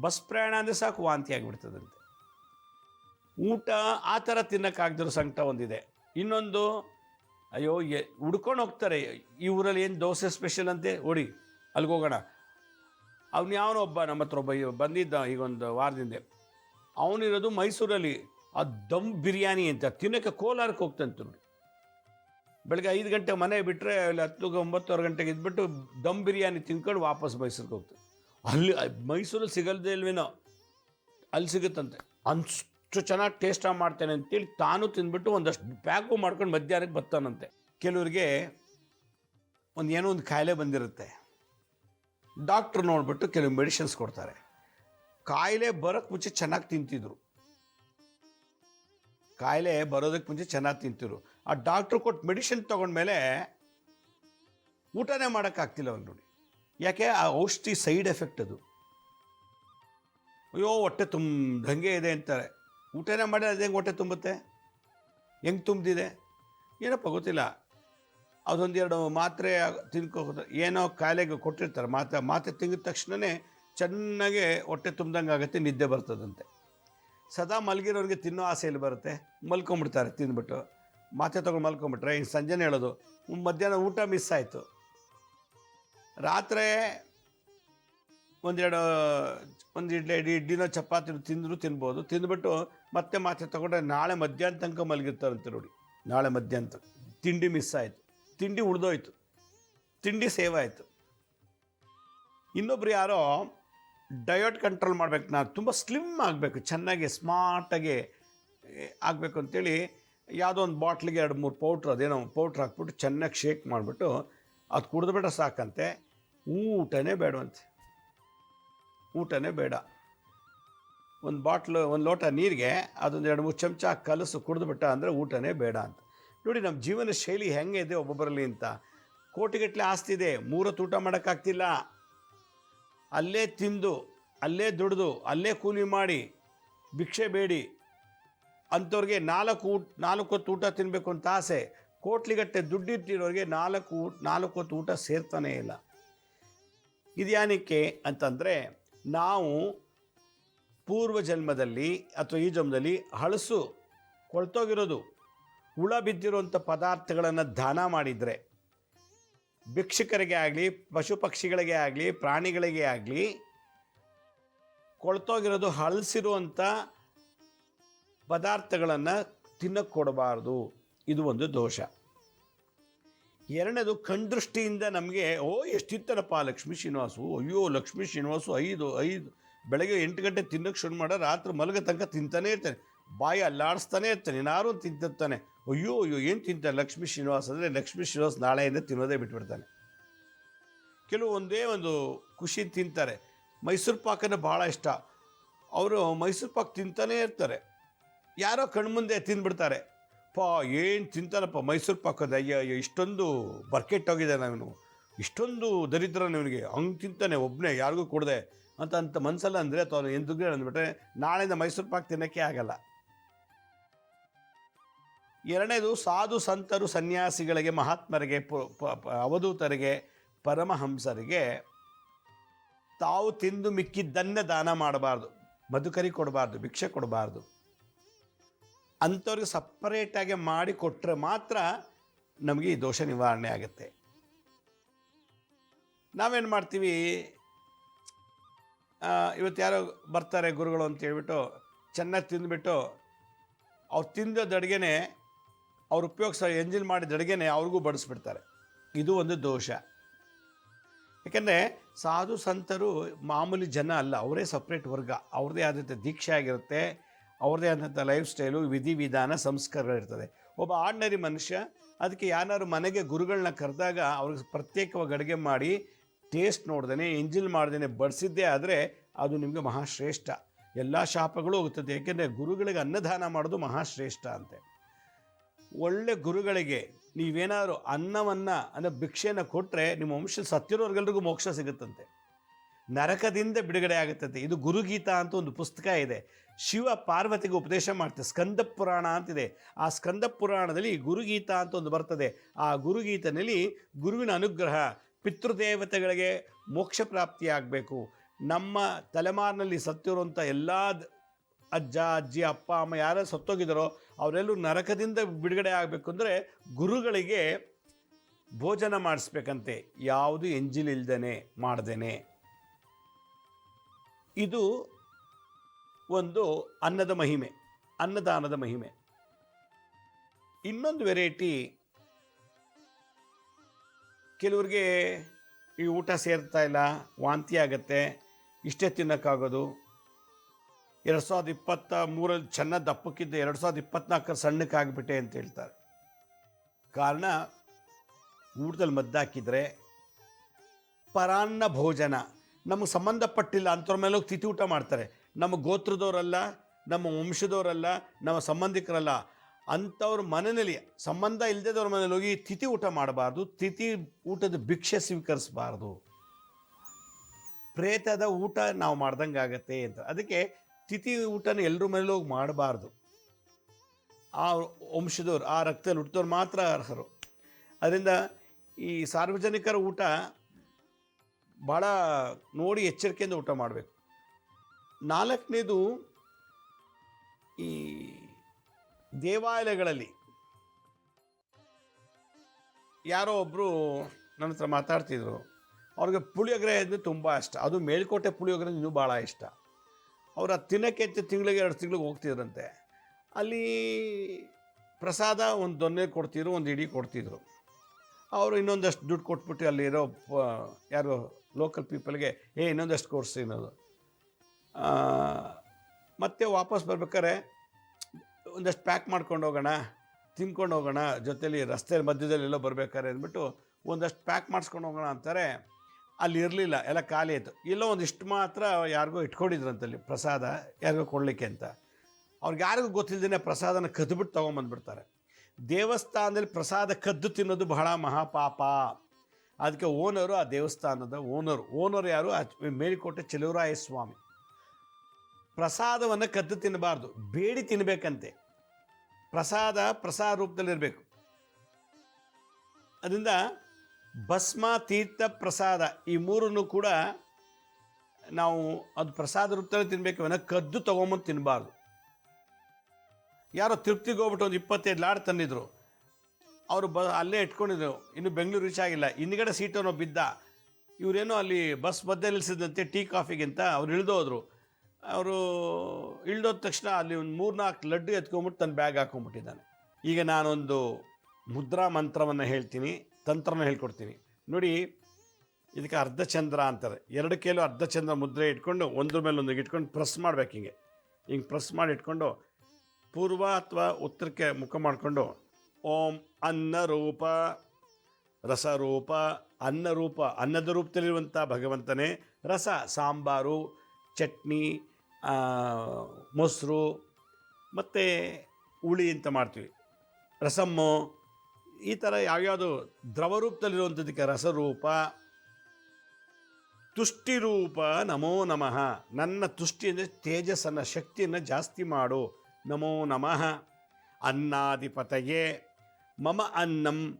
ಬಸ್ ಪ್ರಯಾಣ ಅಂದರೆ ಸಾಕು, ವಾಂತಿ ಆಗಿಬಿಡ್ತದಂತೆ. ಊಟ ಆ ಥರ ತಿನ್ನೋಕ್ಕಾಗ್ದಿರೋ ಸಂಕಟ ಒಂದಿದೆ. ಇನ್ನೊಂದು ಅಯ್ಯೋ, ಎ, ಹುಡ್ಕೊಂಡು ಹೋಗ್ತಾರೆ. ಈ ಊರಲ್ಲಿ ಏನು ದೋಸೆ ಸ್ಪೆಷಲ್ ಅಂತೆ? ಓಡಿ ಅಲ್ಲಿಗೆ ಹೋಗೋಣ. ಅವ್ನು ಯಾವನೋ ಒಬ್ಬ ನಮ್ಮ ಹತ್ರ ಒಬ್ಬ ಬಂದಿದ್ದ ಈಗ ಒಂದು ವಾರದಿಂದ ಅವನಿರೋದು ಮೈಸೂರಲ್ಲಿ. ಆ ದಮ್ ಬಿರಿಯಾನಿ ಅಂತ, ತಿನ್ನೋಕ್ಕೆ ಕೋಲಾರಕ್ಕೆ ಹೋಗ್ತಂತ ನೋಡಿ. ಬೆಳಗ್ಗೆ ಐದು ಗಂಟೆ ಮನೆ ಬಿಟ್ಟರೆ ಅಲ್ಲಿ ಹತ್ತು ಒಂಬತ್ತುವರೆ ಗಂಟೆಗೆ ಇದ್ಬಿಟ್ಟು ದಮ್ ಬಿರಿಯಾನಿ ತಿನ್ಕೊಂಡು ವಾಪಸ್ ಮೈಸೂರಿಗೆ ಹೋಗ್ತಾರೆ ಅಲ್ಲಿ, ಮೈಸೂರಲ್ಲಿ ಸಿಗಲ್ದೇ ಇಲ್ವೇನೋ? ಅಲ್ಲಿ ಸಿಗುತ್ತಂತೆ. ಅಷ್ಟು ಚೆನ್ನಾಗಿ ಟೇಸ್ಟ್ ಮಾಡ್ತೇನೆ ಅಂತೇಳಿ ತಾನು ತಿಂದ್ಬಿಟ್ಟು ಒಂದಷ್ಟು ಪ್ಯಾಕು ಮಾಡ್ಕೊಂಡು ಮಧ್ಯಾಹ್ನಕ್ಕೆ ಬರ್ತಾನಂತೆ. ಕೆಲವರಿಗೆ ಒಂದು ಏನೋ ಒಂದು ಕಾಯಿಲೆ ಬಂದಿರುತ್ತೆ. ಡಾಕ್ಟ್ರು ನೋಡ್ಬಿಟ್ಟು ಕೆಲವು ಮೆಡಿಷನ್ಸ್ ಕೊಡ್ತಾರೆ. ಕಾಯಿಲೆ ಬರೋಕ್ಕೆ ಮುಂಚೆ ಚೆನ್ನಾಗಿ ತಿಂತಿದ್ರು. ಕಾಯಿಲೆ ಬರೋದಕ್ಕೆ ಮುಂಚೆ ಚೆನ್ನಾಗಿ ತಿಂತಿದ್ರು. ಆ ಡಾಕ್ಟ್ರು ಕೊಟ್ಟು ಮೆಡಿಷನ್ ತೊಗೊಂಡ್ಮೇಲೆ ಊಟನೇ ಮಾಡೋಕ್ಕಾಗ್ತಿಲ್ಲ ಅವ್ನು ನೋಡಿ. ಯಾಕೆ? ಆ ಔಷಧಿ ಸೈಡ್ ಎಫೆಕ್ಟ್ ಅದು. ಅಯ್ಯೋ, ಹೊಟ್ಟೆ ತುಂಬ್ದಂಗೆ ಇದೆ ಅಂತಾರೆ. ಊಟನೇ ಮಾಡಿ ಅದು ಹೆಂಗೆ ಹೊಟ್ಟೆ ತುಂಬುತ್ತೆ? ಹೆಂಗೆ ತುಂಬಿದೆ ಏನಪ್ಪ ಗೊತ್ತಿಲ್ಲ. ಅದೊಂದೆರಡು ಮಾತ್ರೆ ತಿನ್ಕೋ ಏನೋ ಕಾಯಿಲೆಗೆ ಕೊಟ್ಟಿರ್ತಾರೆ. ಮಾತ್ರೆ ಮಾತ್ರೆ ತಿಂಗಿದ ತಕ್ಷಣವೇ ಚೆನ್ನಾಗೆ ಹೊಟ್ಟೆ ತುಂಬ್ದಂಗೆ ಆಗುತ್ತೆ, ನಿದ್ದೆ ಬರ್ತದಂತೆ. ಸದಾ ಮಲಗಿರೋರಿಗೆ ತಿನ್ನೋ ಆಸೆಯಲ್ಲಿ ಬರುತ್ತೆ? ಮಲ್ಕೊಂಬಿಡ್ತಾರೆ, ತಿಂದ್ಬಿಟ್ಟು. ಮಾತ್ರೆ ತೊಗೊಂಡು ಮಲ್ಕೊಂಬಿಟ್ರೆ, ಇನ್ನು ಸಂಜೆನೇ ಹೇಳೋದು, ಮಧ್ಯಾಹ್ನ ಊಟ ಮಿಸ್ ಆಯಿತು. ರಾತ್ರಿ ಒಂದೆರಡು ಒಂದು ಇಡ್ಲಿ ಇಡ್ಲಿ ಇಡ್ಲಿನೋ ಚಪಾತಿ ತಿಂದರೂ ತಿನ್ಬೋದು. ತಿಂದ್ಬಿಟ್ಟು ಮತ್ತೆ ಮಾತ್ರೆ ತಗೊಂಡ್ರೆ ನಾಳೆ ಮಧ್ಯಾಹ್ನ ತನಕ ಮಲಗಿರ್ತಾರಂತೆ ನೋಡಿ. ನಾಳೆ ಮಧ್ಯಾಹ್ನ ತನಕ. ತಿಂಡಿ ಮಿಸ್ ಆಯಿತು. ತಿಂಡಿ ಉಳಿದೋಯ್ತು. ತಿಂಡಿ ಸೇವ್ ಆಯಿತು. ಇನ್ನೊಬ್ರು ಯಾರೋ ಡಯಟ್ ಕಂಟ್ರೋಲ್ ಮಾಡಬೇಕು ನಾನು ತುಂಬ ಸ್ಲಿಮ್ ಆಗಬೇಕು, ಚೆನ್ನಾಗಿ ಸ್ಮಾರ್ಟಾಗಿ ಆಗಬೇಕು ಅಂತೇಳಿ ಯಾವುದೋ ಒಂದು ಬಾಟ್ಲಿಗೆ ಎರಡು ಮೂರು ಪೌಡ್ರ್ ಅದೇನೋ ಪೌಡ್ರ್ ಹಾಕ್ಬಿಟ್ಟು ಚೆನ್ನಾಗಿ ಶೇಕ್ ಮಾಡಿಬಿಟ್ಟು ಅದು ಕುಡಿದ್ಬಿಟ್ರೆ ಸಾಕಂತೆ. ಊಟನೇ ಬೇಡವಂತೆ. ಊಟನೇ ಬೇಡ. ಒಂದು ಬಾಟ್ಲು, ಒಂದು ಲೋಟ ನೀರಿಗೆ, ಅದೊಂದು ಎರಡು ಮೂರು ಚಮಚ ಕಲಸು ಕುಡಿದ್ಬಿಟ್ಟ ಅಂದರೆ ಊಟನೇ ಬೇಡ ಅಂತ. ನೋಡಿ, ನಮ್ಮ ಜೀವನ ಶೈಲಿ ಹೆಂಗೆ ಇದೆ ಒಬ್ಬೊಬ್ಬರಲ್ಲಿ ಅಂತ. ಕೋಟಿಗಟ್ಟಲೆ ಆಸ್ತಿ ಇದೆ, ಮೂರತ್ತು ಊಟ ಮಾಡೋಕ್ಕಾಗ್ತಿಲ್ಲ. ಅಲ್ಲೇ ತಿಂದು, ಅಲ್ಲೇ ದುಡಿದು, ಅಲ್ಲೇ ಕೂಲಿ ಮಾಡಿ, ಭಿಕ್ಷೆ ಬೇಡಿ. ಅಂಥವ್ರಿಗೆ ನಾಲ್ಕು ಊಟ ನಾಲ್ಕು ಹೊತ್ತು ಊಟ ತಿನ್ನಬೇಕು ಅಂತ ಆಸೆ. ಕೋಟ್ಲಿಗಟ್ಟೆ ದುಡ್ಡಿಟ್ಟಿರೋರಿಗೆ ನಾಲ್ಕು ನಾಲ್ಕು ಹೊತ್ತು ಊಟ ಸೇರ್ತಾನೇ ಇಲ್ಲ. ಇದ್ಯಾನಕ್ಕೆ ಅಂತಂದರೆ, ನಾವು ಪೂರ್ವ ಜನ್ಮದಲ್ಲಿ ಅಥವಾ ಈ ಜನ್ಮದಲ್ಲಿ ಹಳಸು ಕೊಳ್ತೋಗಿರೋದು. ಹುಳ ಬಿದ್ದಿರುವಂಥ ಪದಾರ್ಥಗಳನ್ನು ದಾನ ಮಾಡಿದರೆ. ಭಿಕ್ಷುಕರಿಗೆ ಆಗಲಿ, ಪಶು ಪಕ್ಷಿಗಳಿಗೆ ಆಗಲಿ, ಪ್ರಾಣಿಗಳಿಗೆ ಆಗಲಿ ಕೊಳ್ತೋಗಿರೋದು ಹಳಸಿರುವಂಥ ಪದಾರ್ಥಗಳನ್ನು ತಿನ್ನಕ್ಕೆ ಕೊಡಬಾರ್ದು ಇದು ಒಂದು ದೋಷ. ಎರಡನೇದು ಕಣ್ದೃಷ್ಟಿಯಿಂದ ನಮಗೆ, ಓ ಎಷ್ಟಿತ್ತನಪ್ಪ ಲಕ್ಷ್ಮೀ ಶ್ರೀನಿವಾಸು, ಅಯ್ಯೋ ಲಕ್ಷ್ಮೀ ಶ್ರೀನಿವಾಸು ಐದು ಐದು ಬೆಳಗ್ಗೆ ಎಂಟು ಗಂಟೆ ತಿನ್ನೋಕೆ ಶುರು ಮಾಡ, ರಾತ್ರಿ ಮಲಗೋ ತನಕ ತಿಂತಾನೆ ಇರ್ತಾನೆ. ಬಾಯಿ ಅಲ್ಲಾಡಿಸ್ತಾನೆ ಇರ್ತಾನೆ ಏನಾರು ತಿಂತಿರ್ತಾನೆ. ಅಯ್ಯೋ ಅಯ್ಯೋ, ಏನು ತಿಂತಾನೆ ಲಕ್ಷ್ಮೀ ಶ್ರೀನಿವಾಸ್ ಅಂದರೆ ಲಕ್ಷ್ಮೀ ಶ್ರೀನಿವಾಸ್ ನಾಳೆಯಿಂದ ತಿನ್ನೋದೇ ಬಿಟ್ಬಿಡ್ತಾನೆ. ಕೆಲವು ಒಂದೇ ಖುಷಿ ತಿಂತಾರೆ. ಮೈಸೂರು ಪಾಕನ್ನು ಭಾಳ ಇಷ್ಟ. ಅವರು ಮೈಸೂರು ಪಾಕ್ ತಿಂತಾನೇ ಇರ್ತಾರೆ. ಯಾರೋ ಕಣ್ಮುಂದೆ ತಿಂದ್ಬಿಡ್ತಾರೆ. ಪಾ, ಏನು ತಿಂತಾನಪ್ಪ ಮೈಸೂರು ಪಾಕದ? ಅಯ್ಯ, ಅಯ್ಯೋ, ಇಷ್ಟೊಂದು ಬರ್ಕೆಟ್ ಹೋಗಿದ್ದಾನೆ ಅವನು ಇಷ್ಟೊಂದು ದರಿದ್ರ ಇವನಿಗೆ. ಹಂಗೆ ತಿಂತಾನೆ ಒಬ್ಬನೇ ಯಾರಿಗೂ ಕೊಡದೆ. ಅಂತ ಅಂತ ಮನಸ್ಸಲ್ಲ ಅಂದರೆ ಅಥವಾ ಎಂದು ಅಂದ್ಬಿಟ್ರೆ, ನಾಳೆಯಿಂದ ಮೈಸೂರು ಪಾಕ್ ತಿನ್ನೋಕ್ಕೆ ಆಗಲ್ಲ. ಎರಡನೇದು, ಸಾಧು ಸಂತರು ಸನ್ಯಾಸಿಗಳಿಗೆ, ಮಹಾತ್ಮರಿಗೆ ಅವಧೂತರಿಗೆ, ಪರಮಹಂಸರಿಗೆ ತಾವು ತಿಂದು ಮಿಕ್ಕಿದ್ದನ್ನೇ ದಾನ ಮಾಡಬಾರ್ದು. ಮಧುಕರಿ ಕೊಡಬಾರ್ದು, ಭಿಕ್ಷೆ ಕೊಡಬಾರ್ದು. ಅಂಥವ್ರಿಗೆ ಸಪ್ರೇಟಾಗಿ ಮಾಡಿ ಕೊಟ್ಟರೆ ಮಾತ್ರ ನಮಗೆ ಈ ದೋಷ ನಿವಾರಣೆ ಆಗುತ್ತೆ. ನಾವೇನು ಮಾಡ್ತೀವಿ? ಇವತ್ತು ಯಾರೋ ಬರ್ತಾರೆ ಗುರುಗಳು ಅಂತ ಹೇಳ್ಬಿಟ್ಟು ಚೆನ್ನಾಗಿ ತಿಂದ್ಬಿಟ್ಟು ಅವ್ರು ತಿಂದದ ಅಡುಗೆನೇ ಅವ್ರು ಉಪಯೋಗಿಸೋ ಎಂಜಿನ್ ಮಾಡಿದ ಅಡುಗೆನೇ ಅವ್ರಿಗೂ ಬಡಿಸ್ಬಿಡ್ತಾರೆ. ಇದು ಒಂದು ದೋಷ. ಯಾಕೆಂದರೆ ಸಾಧು ಸಂತರು ಮಾಮೂಲಿ ಜನ ಅಲ್ಲ, ಅವರೇ ಸಪ್ರೇಟ್ ವರ್ಗ. ಅವ್ರದ್ದೇ ಆದಂಥ ದೀಕ್ಷೆ ಆಗಿರುತ್ತೆ, ಅವ್ರದ್ದೇ ಆದಂಥ ಲೈಫ್ ಸ್ಟೈಲು ವಿಧಿವಿಧಾನ ಸಂಸ್ಕಾರಗಳಿರ್ತದೆ ಒಬ್ಬ ಆರ್ಡಿನರಿ ಮನುಷ್ಯ, ಅದಕ್ಕೆ ಯಾರು ಮನೆಗೆ ಗುರುಗಳನ್ನ ಕರೆದಾಗ ಅವ್ರಿಗೆ ಪ್ರತ್ಯೇಕವಾಗಿ ಅಡುಗೆ ಮಾಡಿ ಟೇಸ್ಟ್ ನೋಡ್ದೇ ಎಂಜಿಲ್ ಮಾಡ್ದೇ ಬಡಿಸಿದ್ದೇ ಆದರೆ ಅದು ನಿಮಗೆ ಮಹಾಶ್ರೇಷ್ಠ. ಎಲ್ಲ ಶಾಪಗಳು ಹೋಗುತ್ತದೆ. ಏಕೆಂದರೆ ಗುರುಗಳಿಗೆ ಅನ್ನದಾನ ಮಾಡೋದು ಮಹಾಶ್ರೇಷ್ಠ ಅಂತೆ. ಒಳ್ಳೆ ಗುರುಗಳಿಗೆ ನೀವೇನಾದರೂ ಅನ್ನವನ್ನು, ಅಂದರೆ ಭಿಕ್ಷೆಯನ್ನು ಕೊಟ್ಟರೆ ನಿಮ್ಮ ವಂಶ ಸತ್ತಿರೋರ್ಗೆಲ್ರಿಗೂ ಮೋಕ್ಷ ಸಿಗುತ್ತಂತೆ. ನರಕದಿಂದ ಬಿಡುಗಡೆ ಆಗುತ್ತಂತೆ. ಇದು ಗುರುಗೀತಾ ಅಂತ ಒಂದು ಪುಸ್ತಕ ಇದೆ. ಶಿವ ಪಾರ್ವತಿಗೆ ಉಪದೇಶ ಮಾಡ್ತಾರೆ. ಸ್ಕಂದ ಪುರಾಣ ಅಂತಿದೆ. ಆ ಸ್ಕಂದ ಪುರಾಣದಲ್ಲಿ ಗುರುಗೀತಾ ಅಂತ ಒಂದು ಬರ್ತದೆ. ಆ ಗುರುಗೀತನಲ್ಲಿ ಗುರುವಿನ ಅನುಗ್ರಹ ಪಿತೃದೇವತೆಗಳಿಗೆ ಮೋಕ್ಷ ಪ್ರಾಪ್ತಿಯಾಗಬೇಕು. ನಮ್ಮ ತಲೆಮಾರಿನಲ್ಲಿ ಸತ್ತಿರುವಂಥ ಎಲ್ಲ ಅಜ್ಜ, ಅಜ್ಜಿ, ಅಪ್ಪ, ಅಮ್ಮ ಯಾರು ಸತ್ತೋಗಿದ್ದಾರೋ ಅವರೆಲ್ಲರೂ ನರಕದಿಂದ ಬಿಡುಗಡೆ ಆಗಬೇಕು ಅಂದರೆ ಗುರುಗಳಿಗೆ ಭೋಜನ ಮಾಡಿಸ್ಬೇಕಂತೆ. ಯಾವುದು ಎಂಜಿಲಿಲ್ದೇ ಮಾಡ್ದೇನೆ. ಇದು ಒಂದು ಅನ್ನದ ಮಹಿಮೆ, ಅನ್ನದಾನದ ಮಹಿಮೆ. ಇನ್ನೊಂದು ವೆರೈಟಿ ಕೆಲವ್ರಿಗೆ ಈ ಊಟ ಸೇರ್ತಾ ಇಲ್ಲ, ವಾಂತಿ ಆಗುತ್ತೆ, ಇಷ್ಟೇ ತಿನ್ನೋಕ್ಕಾಗೋದು. ಎರಡು ಸಾವಿರದ ಇಪ್ಪತ್ತ ಮೂರಲ್ಲಿ ಚೆನ್ನ ದಪ್ಪಕ್ಕಿದ್ದ ಎರಡು ಸಾವಿರದ ಇಪ್ಪತ್ನಾಲ್ಕರ ಸಣ್ಣಕ್ಕಾಗ್ಬಿಟ್ಟೆ ಅಂತ ಹೇಳ್ತಾರೆ. ಕಾರಣ, ಊಟದಲ್ಲಿ ಮದ್ದಾಕಿದ್ರೆ ಪರಾನ್ನ ಭೋಜನ. ನಮಗೆ ಸಂಬಂಧಪಟ್ಟಿಲ್ಲ, ಅಂಥವ್ರ ಮೇಲೆ ಹೋಗಿ ತಿಥಿ ಊಟ ಮಾಡ್ತಾರೆ. ನಮ್ಮ ಗೋತ್ರದವರಲ್ಲ, ನಮ್ಮ ವಂಶದವರಲ್ಲ, ನಮ್ಮ ಸಂಬಂಧಿಕರಲ್ಲ ಅಂಥವ್ರ ಮನೆಯಲ್ಲಿ ಸಂಬಂಧ ಇಲ್ಲದವ್ರ ಮನೇಲಿ ಹೋಗಿ ತಿಥಿ ಊಟ ಮಾಡಬಾರ್ದು, ತಿಥಿ ಊಟದ ಭಿಕ್ಷೆ ಸ್ವೀಕರಿಸಬಾರ್ದು. ಪ್ರೇತದ ಊಟ ನಾವು ಮಾಡ್ದಂಗೆ ಆಗತ್ತೆ ಅಂತ. ಅದಕ್ಕೆ ತಿಥಿ ಊಟನ ಎಲ್ಲರ ಮನೇಲಿ ಹೋಗಿ ಮಾಡಬಾರ್ದು. ಆ ವಂಶದವ್ರು, ಆ ರಕ್ತದಲ್ಲಿ ಹುಟ್ಟಿದವ್ರು ಮಾತ್ರ ಅರ್ಹರು. ಅದರಿಂದ ಈ ಸಾರ್ವಜನಿಕರ ಊಟ ಭಾಳ ನೋಡಿ ಎಚ್ಚರಿಕೆಯಿಂದ ಊಟ ಮಾಡಬೇಕು. ನಾಲ್ಕನೇದು ಈ ದೇವಾಲಯಗಳಲ್ಲಿ. ಯಾರೋ ಒಬ್ಬರು ನನ್ನ ಹತ್ರ ಮಾತಾಡ್ತಿದ್ರು. ಅವ್ರಿಗೆ ಪುಳಿಯೋಗರೆ ಅಂದರೆ ತುಂಬ ಇಷ್ಟ. ಅದು ಮೇಲ್ಕೋಟೆ ಪುಳಿಯೋಗರೆ ಇನ್ನೂ ಭಾಳ ಇಷ್ಟ. ಅವ್ರು ಅದು ತಿನ್ನೋಕ್ಕೆ ತಿಂಗಳಿಗೆ ಎರಡು ತಿಂಗಳಿಗೆ ಹೋಗ್ತಿದ್ರಂತೆ. ಅಲ್ಲಿ ಪ್ರಸಾದ ಒಂದು ದೊನ್ನೆ ಕೊಡ್ತಿದ್ರು, ಒಂದು ಇಡೀ ಕೊಡ್ತಿದ್ರು. ಅವರು ಇನ್ನೊಂದಷ್ಟು ದುಡ್ಡು ಕೊಟ್ಬಿಟ್ಟು ಅಲ್ಲಿರೋ ಯಾರು ಲೋಕಲ್ ಪೀಪಲ್ಗೆ ಏ, ಇನ್ನೊಂದಷ್ಟು ಕೊಡಿಸಿ ಅನ್ನೋದು ಮತ್ತೆ ವಾಪಸ್ ಬರ್ಬೇಕಾದ್ರೆ ಒಂದಷ್ಟು ಪ್ಯಾಕ್ ಮಾಡ್ಕೊಂಡು ಹೋಗೋಣ, ತಿನ್ಕೊಂಡು ಹೋಗೋಣ, ಜೊತೇಲಿ ರಸ್ತೆ ಮಧ್ಯದಲ್ಲಿ ಎಲ್ಲೋ ಬರ್ಬೇಕಾದ್ರೆ ಅಂದ್ಬಿಟ್ಟು ಒಂದಷ್ಟು ಪ್ಯಾಕ್ ಮಾಡಿಸ್ಕೊಂಡು ಹೋಗೋಣ ಅಂತಾರೆ. ಅಲ್ಲಿ ಇರಲಿಲ್ಲ, ಎಲ್ಲ ಖಾಲಿ ಆಯಿತು. ಎಲ್ಲೋ ಒಂದಿಷ್ಟು ಮಾತ್ರ ಯಾರಿಗೋ ಇಟ್ಕೊಂಡಿದ್ರಂತಲ್ಲಿ ಪ್ರಸಾದ, ಯಾರಿಗೋ ಕೊಡಲಿಕ್ಕೆ ಅಂತ. ಅವ್ರಿಗೆ ಯಾರಿಗೂ ಗೊತ್ತಿಲ್ಲದೇ ಪ್ರಸಾದನ ಕದ್ದುಬಿಟ್ಟು ತೊಗೊಂಬಂದ್ಬಿಡ್ತಾರೆ. ದೇವಸ್ಥಾನದಲ್ಲಿ ಪ್ರಸಾದ ಕದ್ದು ತಿನ್ನೋದು ಬಹಳ ಮಹಾಪಾಪ. ಅದಕ್ಕೆ ಓನರು, ಆ ದೇವಸ್ಥಾನದ ಓನರು. ಓನರ್ ಯಾರು? ಮೇಲ್ಕೋಟೆ ಚೆಲುವರಾಯ ಸ್ವಾಮಿ ಪ್ರಸಾದವನ್ನು ಕದ್ದು ತಿನ್ನಬಾರ್ದು. ಬೇಡಿ ತಿನ್ನಬೇಕಂತೆ ಪ್ರಸಾದ ಪ್ರಸಾದ ರೂಪದಲ್ಲಿರಬೇಕು. ಅದರಿಂದ ಭಸ್ಮ, ತೀರ್ಥ, ಪ್ರಸಾದ ಈ ಮೂರನ್ನು ಕೂಡ ನಾವು ಅದು ಪ್ರಸಾದ ರೂಪದಲ್ಲಿ ತಿನ್ನಬೇಕು ಅವನ ಕದ್ದು ತೊಗೊಂಬಂದು ತಿನ್ನಬಾರ್ದು ಯಾರೋ ತೃಪ್ತಿಗೆ ಹೋಗ್ಬಿಟ್ಟು ಒಂದು ಇಪ್ಪತ್ತೈದು ಲಾಡ್ ತಂದಿದ್ರು. ಅವರು ಬ ಅಲ್ಲೇ ಇಟ್ಕೊಂಡಿದ್ರು. ಇನ್ನು ಬೆಂಗಳೂರು ರೀಚ್ ಆಗಿಲ್ಲ. ಹಿಂದ್ಗಡೆ ಸೀಟನ್ನು ಬಿದ್ದ. ಇವರೇನೋ ಅಲ್ಲಿ ಬಸ್ ಮಧ್ಯೆ ನಿಲ್ಲಿಸಿದಂತೆ ಟೀ ಕಾಫಿಗಿಂತ ಅವ್ರು ಇಳಿದೋದ್ರು. ಅವರು ಇಳ್ದೋದ ತಕ್ಷಣ ಅಲ್ಲಿ ಒಂದು ಮೂರ್ನಾಲ್ಕು ಲಡ್ಡು ಎತ್ಕೊಂಬಿಟ್ಟು ತನ್ನ ಬ್ಯಾಗ್ ಹಾಕೊಂಡ್ಬಿಟ್ಟಿದ್ದಾನೆ ಈಗ ನಾನೊಂದು ಮುದ್ರಾ ಮಂತ್ರವನ್ನು ಹೇಳ್ತೀನಿ, ತಂತ್ರನ ಹೇಳ್ಕೊಡ್ತೀನಿ. ನೋಡಿ, ಇದಕ್ಕೆ ಅರ್ಧಚಂದ್ರ ಅಂತಾರೆ. ಎರಡು ಕೇಲು ಅರ್ಧಚಂದ್ರ ಮುದ್ರೆ ಇಟ್ಕೊಂಡು ಒಂದ್ರ ಮೇಲೆ ಒಂದಿಗೆ ಇಟ್ಕೊಂಡು ಪ್ರೆಸ್ ಮಾಡ್ಬೇಕು ಹಿಂಗೆ. ಹಿಂಗೆ ಪ್ರೆಸ್ ಮಾಡಿ ಇಟ್ಕೊಂಡು ಪೂರ್ವ ಅಥವಾ ಉತ್ತರಕ್ಕೆ ಮುಖ ಮಾಡಿಕೊಂಡು ಓಂ ಅನ್ನರೂಪ ರಸರೂಪ ಅನ್ನರೂಪ ಅನ್ನದ ರೂಪದಲ್ಲಿರುವಂಥ ಭಗವಂತನೇ ರಸ, ಸಾಂಬಾರು, ಚಟ್ನಿ ಮೊಸರು, ಮತ್ತು ಹುಳಿ ಅಂತ ಮಾಡ್ತೀವಿ. ರಸಮ್ಮು, ಈ ಥರ ಯಾವ್ಯಾವುದು ದ್ರವ ರೂಪದಲ್ಲಿರುವಂಥದ್ದಕ್ಕೆ ರಸರೂಪ, ತುಷ್ಟಿರೂಪ ನಮೋ ನಮಃ. ನನ್ನ ತುಷ್ಟಿ ಅಂದರೆ ತೇಜಸ್ಸನ್ನು, ಶಕ್ತಿಯನ್ನು ಜಾಸ್ತಿ ಮಾಡು. ನಮೋ ನಮಃ. ಅನ್ನಾಧಿಪತಯೇ. ಮಮ ಅನ್ನಂ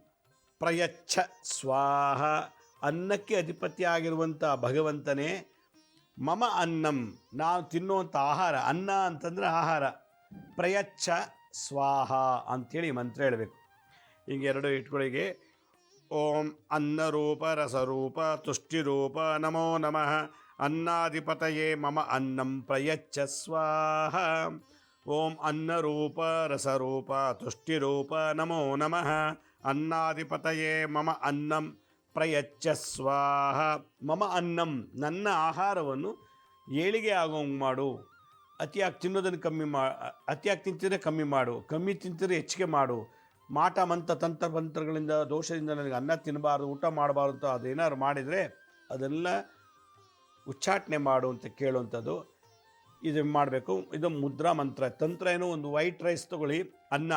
ಪ್ರಯಚ್ಛ ಸ್ವಾಹ. ಅನ್ನಕ್ಕೆ ಅಧಿಪತಿಯಾಗಿರುವಂಥ ಭಗವಂತನೇ ಮಮ ಅನ್ನಂ ನಾವು ತಿನ್ನುವಂಥ ಆಹಾರ, ಅನ್ನ ಅಂತಂದರೆ ಆಹಾರ. ಪ್ರಯಚ್ಛ ಸ್ವಾಹ ಅಂಥೇಳಿ ಮಂತ್ರ ಹೇಳಬೇಕು. ಹಿಂಗೆ ಎರಡು ಇಟ್ಗಳಿಗೆ ಓಂ ಅನ್ನರೂಪ ರಸರೂಪ ತುಷ್ಟಿರೂಪ ನಮೋ ನಮಃ, ಅನ್ನಾಧಿಪತಯೇ ಮಮ ಅನ್ನಂ ಪ್ರಯಚ್ಛ ಸ್ವಾಹ. ಓಂ ಅನ್ನರೂಪ ರಸರೂಪ ತುಷ್ಟಿರೂಪ ನಮೋ ನಮಃ, ಅನ್ನಾಧಿಪತಯೇ ಮಮ ಅನ್ನಂ ಪ್ರಯಚ್ಛ ಸ್ವಾಹ ಮಮ ಅನ್ನಂ, ನನ್ನ ಆಹಾರವನ್ನು ಏಳಿಗೆ ಆಗೋಂಗೆ ಮಾಡು. ಅತಿಯಾಗಿ ತಿನ್ನೋದನ್ನು ಕಮ್ಮಿ ಮಾ, ಅತಿಯಾಗಿ ತಿಂತಿದ್ರೆ ಕಮ್ಮಿ ಮಾಡು. ಕಮ್ಮಿ ತಿಂತಿದ್ರೆ ಹೆಚ್ಚಿಗೆ ಮಾಡು. ಮಾಟ ಮಂತ ತಂತ್ರ, ಮಂತ್ರಗಳಿಂದ, ದೋಷದಿಂದ ನನಗೆ ಅನ್ನ ತಿನ್ನಬಾರ್ದು, ಊಟ ಮಾಡಬಾರ್ದು ಅಂತ ಅದೇನಾದ್ರು ಮಾಡಿದರೆ ಅದೆಲ್ಲ ಉಚ್ಚಾಟನೆ ಮಾಡು ಅಂತ ಕೇಳುವಂಥದ್ದು. ಇದು ಮಾಡಬೇಕು. ಇದು ಮುದ್ರಾ ಮಂತ್ರ. ತಂತ್ರ ಏನು ಒಂದು ವೈಟ್ ರೈಸ್ ತೊಗೊಳ್ಳಿ, ಅನ್ನ.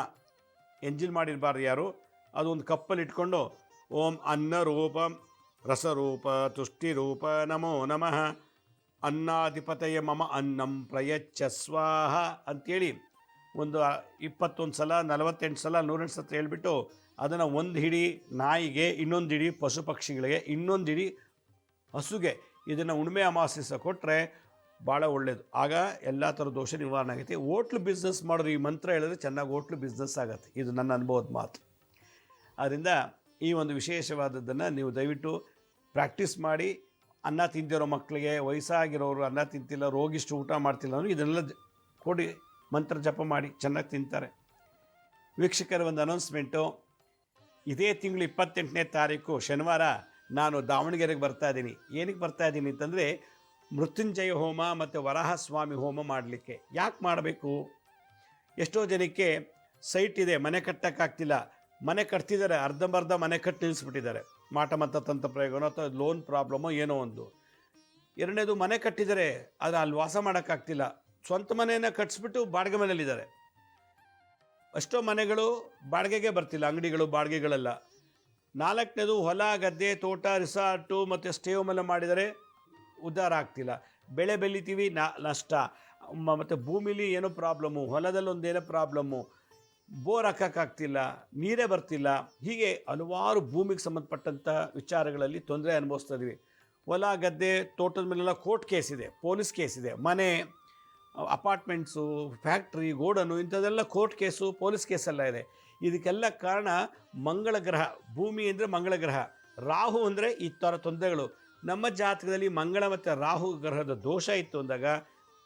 ಎಂಜಿನ್ ಮಾಡಿರಬಾರ್ದು ಯಾರು. ಅದು ಒಂದು ಕಪ್ಪಲ್ಲಿ ಇಟ್ಕೊಂಡು ಓಂ ಅನ್ನ ರೂಪ ರಸರೂಪ, ತುಷ್ಟಿರೂಪ, ನಮೋ ನಮಃ. ಅನ್ನಾಧಿಪತಯ ಮಮ ಅನ್ನಂ ಪ್ರಯಚ್ಛ ಸ್ವಾಹ ಅಂತೇಳಿ ಒಂದು ಇಪ್ಪತ್ತೊಂದು ಸಲ, ನಲವತ್ತೆಂಟು ಸಲ, ನೂರೆಂಟು ಸತ್ರ ಹೇಳ್ಬಿಟ್ಟು ಅದನ್ನು ಒಂದು ಹಿಡಿ ನಾಯಿಗೆ, ಇನ್ನೊಂದು ಹಿಡಿ ಪಶು ಪಕ್ಷಿಗಳಿಗೆ, ಇನ್ನೊಂದು ಹಿಡಿ ಹಸುಗೆ ಇದನ್ನು ಉಣ್ಮೆ ಅಮಾವಾಸ್ಯೆ ಕೊಟ್ಟರೆ ಭಾಳ ಒಳ್ಳೆಯದು ಆಗ ಎಲ್ಲ ಥರ ದೋಷ ನಿವಾರಣೆ ಆಗುತ್ತೆ ಓಟ್ಲು ಬಿಸ್ನೆಸ್ ಮಾಡೋರು ಈ ಮಂತ್ರ ಹೇಳಿದ್ರೆ ಚೆನ್ನಾಗಿ ಓಟ್ಲು ಬಿಸ್ನೆಸ್ ಆಗುತ್ತೆ. ಇದು ನನ್ನ ಅನುಭವದ ಮಾತು. ಆದ್ದರಿಂದ ಈ ಒಂದು ವಿಶೇಷವಾದದ್ದನ್ನು ನೀವು ದಯವಿಟ್ಟು ಪ್ರಾಕ್ಟೀಸ್ ಮಾಡಿ, ಅನ್ನ ತಿಂತಿರೋ ಮಕ್ಕಳಿಗೆ ವಯಸ್ಸಾಗಿರೋರು ಅನ್ನ ತಿಂತಿಲ್ಲ, ರೋಗಿಷ್ಟು ಊಟ ಮಾಡ್ತಿಲ್ಲ ಅಂದರೆ ಇದನ್ನೆಲ್ಲ ಕೊಡಿ, ಮಂತ್ರ ಜಪ ಮಾಡಿ, ಚೆನ್ನಾಗಿ ತಿಂತಾರೆ. ವೀಕ್ಷಕರ ಒಂದು ಅನೌನ್ಸ್ಮೆಂಟು, ಇದೇ ತಿಂಗಳು ಇಪ್ಪತ್ತೆಂಟನೇ ತಾರೀಕು ಶನಿವಾರ ನಾನು ದಾವಣಗೆರೆಗೆ ಬರ್ತಾ ಇದ್ದೀನಿ. ಏನಕ್ಕೆ ಬರ್ತಾ ಇದ್ದೀನಿ ಅಂತಂದರೆ, ಮೃತ್ಯುಂಜಯ ಹೋಮ ಮತ್ತು ವರಾಹಸ್ವಾಮಿ ಹೋಮ ಮಾಡಲಿಕ್ಕೆ. ಯಾಕೆ ಮಾಡಬೇಕು? ಎಷ್ಟೋ ಜನಕ್ಕೆ ಸೈಟ್ ಇದೆ, ಮನೆ ಕಟ್ಟೋಕ್ಕಾಗ್ತಿಲ್ಲ. ಮನೆ ಕಟ್ತಿದ್ದಾರೆ, ಅರ್ಧಂಬರ್ಧ ಮನೆ ಕಟ್ಟಿ ನಿಲ್ಲಿಸ್ಬಿಟ್ಟಿದ್ದಾರೆ ಮಾಟ ಮತ್ತ ತಂತ್ರ ಪ್ರಯೋಗನೋ ಅಥವಾ ಲೋನ್ ಪ್ರಾಬ್ಲಮೋ ಏನೋ ಒಂದು. ಎರಡನೇದು ಮನೆ ಕಟ್ಟಿದ್ದಾರೆ ಅದು ಅಲ್ಲಿ ವಾಸ ಮಾಡೋಕ್ಕಾಗ್ತಿಲ್ಲ ಸ್ವಂತ ಮನೆಯನ್ನು ಕಟ್ಟಿಸ್ಬಿಟ್ಟು ಬಾಡಿಗೆ ಮನೆಯಲ್ಲಿದ್ದಾರೆ. ಅಷ್ಟೋ ಮನೆಗಳು ಬಾಡಿಗೆಗೆ ಬರ್ತಿಲ್ಲ, ಅಂಗಡಿಗಳು ಬಾಡಿಗೆಗಳೆಲ್ಲ. ನಾಲ್ಕನೇದು ಹೊಲ, ಗದ್ದೆ, ತೋಟ ರಿಸಾರ್ಟು ಮತ್ತು ಸ್ಟೇವ್ ಎಲ್ಲ ಮಾಡಿದರೆ ಉದ್ಧಾರ ಆಗ್ತಿಲ್ಲ. ಬೆಳೆ ಬೆಳಿತೀವಿ, ನಾ ನಷ್ಟ. ಮತ್ತು ಭೂಮಿಲಿ ಏನೋ ಪ್ರಾಬ್ಲಮ್ಮು ಹೊಲದಲ್ಲಿ ಒಂದೇನೋ ಪ್ರಾಬ್ಲಮ್ಮು ಬೋರ್ ಹಾಕೋಕ್ಕಾಗ್ತಿಲ್ಲ, ನೀರೇ ಬರ್ತಿಲ್ಲ. ಹೀಗೆ ಹಲವಾರು ಭೂಮಿಗೆ ಸಂಬಂಧಪಟ್ಟಂಥ ವಿಚಾರಗಳಲ್ಲಿ ತೊಂದರೆ ಅನುಭವಿಸ್ತಾ ಇದ್ದೀವಿ ಹೊಲ, ಗದ್ದೆ, ತೋಟದ ಮೇಲೆಲ್ಲ ಕೋರ್ಟ್ ಕೇಸ್ ಇದೆ, ಪೊಲೀಸ್ ಕೇಸ್ ಇದೆ, ಮನೆ, ಅಪಾರ್ಟ್ಮೆಂಟ್ಸು, ಫ್ಯಾಕ್ಟ್ರಿ, ಗೋಡನು ಇಂಥದ್ದೆಲ್ಲ ಕೋರ್ಟ್ ಕೇಸು, ಪೊಲೀಸ್ ಕೇಸೆಲ್ಲ ಇದೆ. ಇದಕ್ಕೆಲ್ಲ ಕಾರಣ ಮಂಗಳ ಗ್ರಹ, ಭೂಮಿ ಅಂದರೆ ಮಂಗಳ ಗ್ರಹ, ರಾಹು ಅಂದರೆ ಈ ಥರ ತೊಂದರೆಗಳು. ನಮ್ಮ ಜಾತಕದಲ್ಲಿ ಮಂಗಳ ಮತ್ತು ರಾಹು ಗ್ರಹದ ದೋಷ ಇತ್ತು ಅಂದಾಗ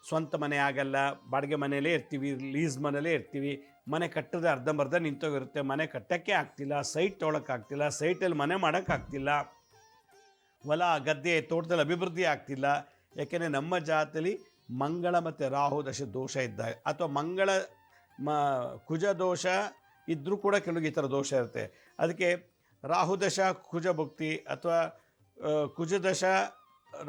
ಸ್ವಂತ ಮನೆ ಆಗಲ್ಲ, ಬಾಡಿಗೆ ಮನೆಯಲ್ಲೇ ಇರ್ತೀವಿ, ಲೀಸ್ ಮನೆಯಲ್ಲೇ ಇರ್ತೀವಿ ಮನೆ ಕಟ್ಟದೆ ಅರ್ಧಂಬರ್ಧ ನಿಂತೋಗಿರುತ್ತೆ, ಮನೆ ಕಟ್ಟೋಕ್ಕೆ ಆಗ್ತಿಲ್ಲ ಸೈಟ್ ತೊಗೊಳಕ್ಕಾಗ್ತಿಲ್ಲ ಸೈಟಲ್ಲಿ ಮನೆ ಮಾಡೋಕ್ಕಾಗ್ತಿಲ್ಲ ಹೊಲ, ಗದ್ದೆ, ತೋಟದಲ್ಲಿ ಅಭಿವೃದ್ಧಿ ಆಗ್ತಿಲ್ಲ. ಯಾಕೆಂದರೆ ನಮ್ಮ ಜಾತಿಯಲ್ಲಿ ಮಂಗಳ ಮತ್ತು ರಾಹು ದಶ ದೋಷ ಇದ್ದಾಗ ಅಥವಾ ಮಂಗಳ ಮ, ಕುಜ ದೋಷ ಇದ್ದರೂ ಕೂಡ ಕೆಲವು ಈ ಥರ ದೋಷ ಇರುತ್ತೆ. ಅದಕ್ಕೆ ರಾಹು ದಶ ಕುಜ ಭುಕ್ತಿ ಅಥವಾ ಕುಜ ದಶ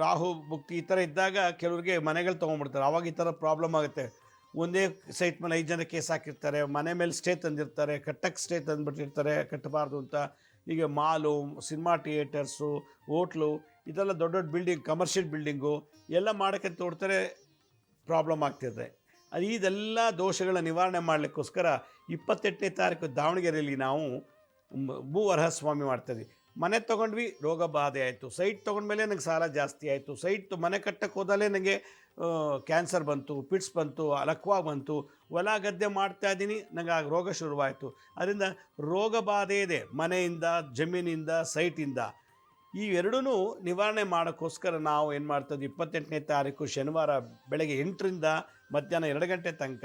ರಾಹು ಭುಕ್ತಿ ಈ ಥರ ಇದ್ದಾಗ ಕೆಲವರಿಗೆ ಮನೆಗಳು ತೊಗೊಂಡ್ಬಿಡ್ತಾರೆ. ಆವಾಗ ಈ ಥರ ಪ್ರಾಬ್ಲಮ್ ಆಗುತ್ತೆ. ಒಂದೇ ಸೈಟ್ ಮೇಲೆ ಐದು ಜನ ಕೇಸ್ ಹಾಕಿರ್ತಾರೆ, ಮನೆ ಮೇಲೆ ಸ್ಟೇ ತಂದಿರ್ತಾರೆ ಕಟ್ಟಕ್ಕೆ ಸ್ಟೇ ತಂದುಬಿಟ್ಟಿರ್ತಾರೆ, ಕಟ್ಟಬಾರ್ದು ಅಂತ. ಈಗ ಮಾಲು ಸಿನಿಮಾ ಥಿಯೇಟರ್ಸು ಹೋಟ್ಲು ಇದೆಲ್ಲ ದೊಡ್ಡ ದೊಡ್ಡ ಬಿಲ್ಡಿಂಗ್ ಕಮರ್ಷಿಯಲ್ ಬಿಲ್ಡಿಂಗು ಎಲ್ಲ ಮಾಡೋಕ್ಕೆ ತೋಡ್ತಾರೆ ಪ್ರಾಬ್ಲಮ್ ಆಗ್ತಿದೆ. ಅದು ಇದೆಲ್ಲ ದೋಷಗಳ ನಿವಾರಣೆ ಮಾಡಲಿಕ್ಕೋಸ್ಕರ ಇಪ್ಪತ್ತೆಂಟನೇ ತಾರೀಕು ದಾವಣಗೆರೆಯಲ್ಲಿ ನಾವು ಭೂ ಅರ್ಹ ಸ್ವಾಮಿ ಮಾಡ್ತಾಯಿದ್ವಿ ಮನೆ ತೊಗೊಂಡ್ವಿ, ರೋಗ ಬಾಧೆ ಆಯಿತು. ಸೈಟ್ ತೊಗೊಂಡ್ಮೇಲೆ ನನಗೆ ಸಾಲ ಜಾಸ್ತಿ ಆಯಿತು. ಸೈಟ್ ಮನೆ ಕಟ್ಟಕ್ಕೆ ಹೋದಲ್ಲೇ ನನಗೆ ಕ್ಯಾನ್ಸರ್ ಬಂತು, ಪಿಟ್ಸ್ ಬಂತು, ಅಲಕ್ವಾ ಬಂತು. ಹೊಲ ಗದ್ದೆ ಮಾಡ್ತಾ ಇದ್ದೀನಿ ನನಗೆ ಆಗ ರೋಗ ಶುರುವಾಯಿತು. ಅದರಿಂದ ರೋಗ ಬಾಧೆ ಇದೆ, ಮನೆಯಿಂದ, ಜಮೀನಿಂದ, ಸೈಟಿಂದ. ಈ ಎರಡೂ ನಿವಾರಣೆ ಮಾಡೋಕ್ಕೋಸ್ಕರ ನಾವು ಏನು ಮಾಡ್ತದ್ದು ಇಪ್ಪತ್ತೆಂಟನೇ ತಾರೀಕು ಶನಿವಾರ ಬೆಳಗ್ಗೆ ಎಂಟರಿಂದ ಮಧ್ಯಾಹ್ನ ಎರಡು ಗಂಟೆ ತನಕ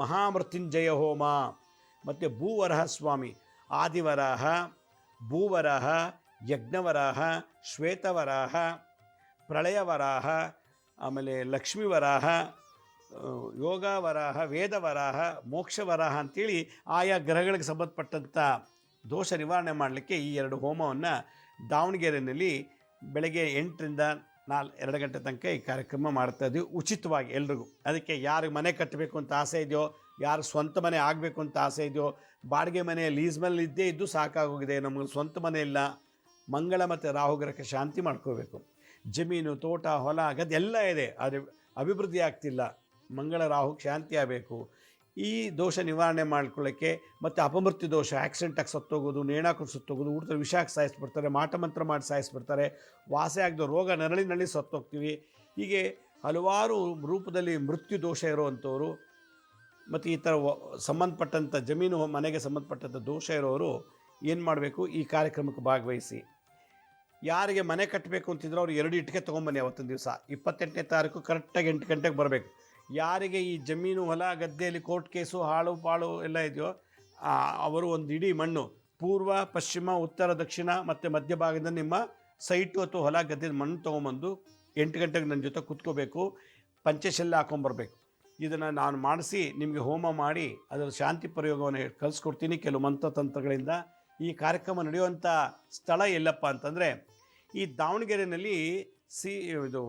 ಮಹಾಮೃತ್ಯುಂಜಯ ಹೋಮ, ಮತ್ತು ಭೂವರಹ ಸ್ವಾಮಿ, ಆದಿವರಾಹ ಭೂವರಾಹ, ಯಜ್ಞವರಾಹ, ಶ್ವೇತವರಾಹ, ಪ್ರಳಯವರಾಹ, ಆಮೇಲೆ ಲಕ್ಷ್ಮೀವರಾಹ ಯೋಗವರಾಹ, ವೇದವರಾಹ, ಮೋಕ್ಷವರಾಹ ಅಂತೇಳಿ ಆಯಾ ಗ್ರಹಗಳಿಗೆ ಸಂಬಂಧಪಟ್ಟಂಥ ದೋಷ ನಿವಾರಣೆ ಮಾಡಲಿಕ್ಕೆ ಈ ಎರಡು ಹೋಮವನ್ನು ದಾವಣಗೆರೆಯಲ್ಲಿ ಬೆಳಗ್ಗೆ ಎಂಟರಿಂದ ನಾಲ್, ಎರಡು ಗಂಟೆ ತನಕ ಈ ಕಾರ್ಯಕ್ರಮ ಮಾಡ್ತಾ ಇದ್ವಿ ಉಚಿತವಾಗಿ ಎಲ್ರಿಗೂ. ಅದಕ್ಕೆ ಯಾರಿಗೆ ಮನೆ ಕಟ್ಟಬೇಕು ಅಂತ ಆಸೆ ಇದೆಯೋ ಯಾರು ಸ್ವಂತ ಮನೆ ಆಗಬೇಕು ಅಂತ ಆಸೆ ಇದೆಯೋ, ಬಾಡಿಗೆ ಮನೆ ಲೀಸ್ ಮೇಲೆ ಇದ್ದೇ ಇದ್ದು ಸಾಕಾಗೋಗಿದೆ. ನಮಗೆ ಸ್ವಂತ ಮನೆ ಇಲ್ಲ. ಮಂಗಳ ಮತ್ತು ರಾಹುಗ್ರಹಕ್ಕೆ ಶಾಂತಿ ಮಾಡ್ಕೋಬೇಕು. ಜಮೀನು, ತೋಟ, ಹೊಲ, ಗದ್ದೆ ಎಲ್ಲ ಇದೆ. ಆದರೆ ಅಭಿವೃದ್ಧಿ ಆಗ್ತಿಲ್ಲ. ಮಂಗಳ ರಾಹುಗೆ ಶಾಂತಿ ಆಗಬೇಕು. ಈ ದೋಷ ನಿವಾರಣೆ ಮಾಡ್ಕೊಳ್ಳೋಕ್ಕೆ ಮತ್ತು ಅಪಮೃತ್ಯು ದೋಷ ಆಕ್ಸಿಡೆಂಟಾಗಿ ಸತ್ತೋಗೋದು ನೇಣಾಕೊಂಡು ಸತ್ತೋಗೋದು ಊಟದ ವಿಷ ಹಾಕಿ ಸಾಯಿಸ್ಬಿಡ್ತಾರೆ ಮಾಟಮಂತ್ರ ಮಾಡಿ ಸಾಯಿಸ್ಬಿಡ್ತಾರೆ, ವಾಸೆ ಆಗದ ರೋಗ ನರಳಿ ನರಳಿ ಸತ್ತೋಗ್ತೀವಿ. ಹೀಗೆ ಹಲವಾರು ರೂಪದಲ್ಲಿ ಮೃತ್ಯು ದೋಷ ಇರುವಂಥವ್ರು ಮತ್ತು ಈ ಥರ ಸಂಬಂಧಪಟ್ಟಂಥ ಜಮೀನು ಮನೆಗೆ ಸಂಬಂಧಪಟ್ಟಂಥ ದೋಷ ಇರೋರು ಏನು ಮಾಡಬೇಕು? ಈ ಕಾರ್ಯಕ್ರಮಕ್ಕೆ ಭಾಗವಹಿಸಿ. ಯಾರಿಗೆ ಮನೆ ಕಟ್ಟಬೇಕು ಅಂತಿದ್ರು ಅವ್ರು ಎರಡು ಇಟ್ಟಿಗೆ ತೊಗೊಂಬನ್ನಿ ಅವತ್ತಿನ ದಿವಸ. ಇಪ್ಪತ್ತೆಂಟನೇ ತಾರೀಕು ಕರೆಕ್ಟಾಗಿ ಎಂಟು ಗಂಟೆಗೆ ಬರಬೇಕು. ಯಾರಿಗೆ ಈ ಜಮೀನು, ಹೊಲ, ಗದ್ದೆಯಲ್ಲಿ ಕೋರ್ಟ್ ಕೇಸು ಹಾಳು, ಪಾಳು ಎಲ್ಲ ಇದೆಯೋ ಅವರು ಒಂದು ಇಡೀ ಮಣ್ಣು, ಪೂರ್ವ, ಪಶ್ಚಿಮ, ಉತ್ತರ, ದಕ್ಷಿಣ ಮತ್ತು ಮಧ್ಯಭಾಗದ ನಿಮ್ಮ ಸೈಟು ಅಥವಾ ಹೊಲ ಗದ್ದೆ ಮಣ್ಣು ತೊಗೊಂಬಂದು ಎಂಟು ಗಂಟೆಗೆ ನನ್ನ ಜೊತೆ ಕುತ್ಕೋಬೇಕು. ಪಂಚಶಲ್ಲ ಹಾಕೊಂಬರ್ಬೇಕು. ಇದನ್ನು ನಾನು ಮಾಡಿಸಿ ನಿಮಗೆ ಹೋಮ ಮಾಡಿ ಅದರ ಶಾಂತಿ ಪ್ರಯೋಗವನ್ನು ಕಲಿಸ್ಕೊಡ್ತೀನಿ. ಕೆಲವು ಮಂತ್ರತಂತ್ರಗಳಿಂದ ಈ ಕಾರ್ಯಕ್ರಮ ನಡೆಯುವಂಥ ಸ್ಥಳ ಎಲ್ಲಪ್ಪ ಅಂತಂದರೆ ಈ ದಾವಣಗೆರೆಯಲ್ಲಿ ಸಿ ಇದು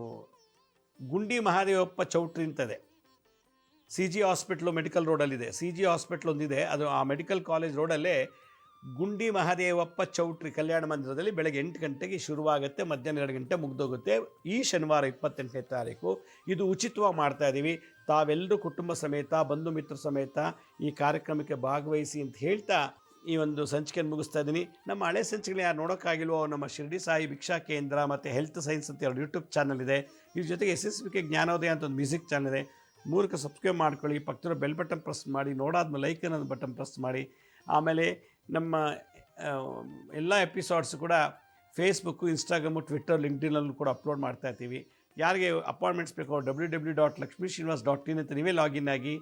ಗುಂಡಿ ಮಹಾದೇವಪ್ಪ ಚೌಟ್ರಿ ಅಂತದೆ. ಸಿ ಜಿ ಹಾಸ್ಪಿಟ್ಲು ಮೆಡಿಕಲ್ ರೋಡಲ್ಲಿದೆ. ಸಿ ಜಿ ಹಾಸ್ಪಿಟ್ಲ್ ಒಂದಿದೆ. ಅದು ಆ ಮೆಡಿಕಲ್ ಕಾಲೇಜ್ ರೋಡಲ್ಲೇ ಗುಂಡಿ ಮಹಾದೇವಪ್ಪ ಚೌಟ್ರಿ ಕಲ್ಯಾಣ ಮಂದಿರದಲ್ಲಿ ಬೆಳಗ್ಗೆ ಎಂಟು ಗಂಟೆಗೆ ಶುರುವಾಗುತ್ತೆ, ಮಧ್ಯಾಹ್ನ ಎರಡು ಗಂಟೆ ಮುಗ್ದೋಗುತ್ತೆ. ಈ ಶನಿವಾರ ಇಪ್ಪತ್ತೆಂಟನೇ ತಾರೀಕು ಇದು ಉಚಿತವಾಗಿ ಮಾಡ್ತಾ ಇದ್ದೀವಿ. ತಾವೆಲ್ಲರೂ ಕುಟುಂಬ ಸಮೇತ, ಬಂಧು ಮಿತ್ರ ಸಮೇತ ಈ ಕಾರ್ಯಕ್ರಮಕ್ಕೆ ಭಾಗವಹಿಸಿ ಅಂತ ಹೇಳ್ತಾ ಈ ಒಂದು ಸಂಚಿಕೆಯನ್ನು ಮುಗಿಸ್ತಾ ಇದ್ದೀನಿ. ನಮ್ಮ ಹಳೆ ಸಂಚಿಕೆಗಳು ಯಾರು ನೋಡೋಕ್ಕಾಗಿಲ್ವೋ, ನಮ್ಮ ಶಿರಡಿ ಸಾಯಿ ಭಿಕ್ಷಾ ಕೇಂದ್ರ ಮತ್ತು ಹೆಲ್ತ್ ಸೈನ್ಸ್ ಅಂತ ಎರಡು ಯೂಟ್ಯೂಬ್ ಚಾನಲ್ ಇದೆ. ಇದ್ರ ಜೊತೆಗೆ ಎಸ್ ಎಸ್ ವಿ ಕೆ ಜ್ಞಾನೋದಯ ಅಂತ ಒಂದು ಮ್ಯೂಸಿಕ್ ಚಾನಲ್ ಇದೆ. ಮೂರಕ್ಕೆ ಸಬ್ಸ್ಕ್ರೈಬ್ ಮಾಡ್ಕೊಳ್ಳಿ ಪಕ್ಕದ ಬೆಲ್ ಬಟನ್ ಪ್ರೆಸ್ ಮಾಡಿ, ನೋಡಾದ್ಮೇಲೆ ಲೈಕ್ ಅನ್ನೋದು ಬಟನ್ ಪ್ರೆಸ್ ಮಾಡಿ. ಆಮೇಲೆ ನಮ್ಮ ಎಲ್ಲ ಎಪಿಸೋಡ್ಸ್ ಕೂಡ ಫೇಸ್ಬುಕ್ಕು ಇನ್ಸ್ಟಾಗ್ರಾಮು ಟ್ವಿಟ್ಟರ್ ಲಿಂಕ್ಡಿನಲ್ಲೂ ಕೂಡ ಅಪ್ಲೋಡ್ ಮಾಡ್ತಾ ಇರ್ತೀವಿ ಯಾರಿಗೆ ಅಪಾಯಿಂಟ್ಮೆಂಟ್ಸ್ ಬೇಕೋ W W dot Lakshmi Srinivas dot in ಅಂತ ನೀವೇ ಲಾಗಿನ್ ಆಗಿ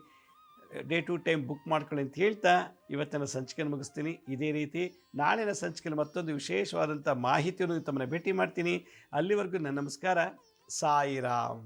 ಡೇ ಟು ಟೈಮ್ ಬುಕ್ ಮಾಡ್ಕೊಳ್ಳಿ ಅಂತ ಹೇಳ್ತಾ ಇವತ್ತಿನ ಸಂಚಿಕೆಯನ್ನು ಮುಗಿಸ್ತೀನಿ. ಇದೇ ರೀತಿ ನಾಳಿನ ಸಂಚಿಕೆಯಲ್ಲಿ ಮತ್ತೊಂದು ವಿಶೇಷವಾದಂಥ ಮಾಹಿತಿಯನ್ನು ತಮ್ಮನ್ನು ಭೇಟಿ ಮಾಡ್ತೀನಿ. ಅಲ್ಲಿವರೆಗೂ ನನ್ನ ನಮಸ್ಕಾರ. ಸಾಯಿರಾಮ್.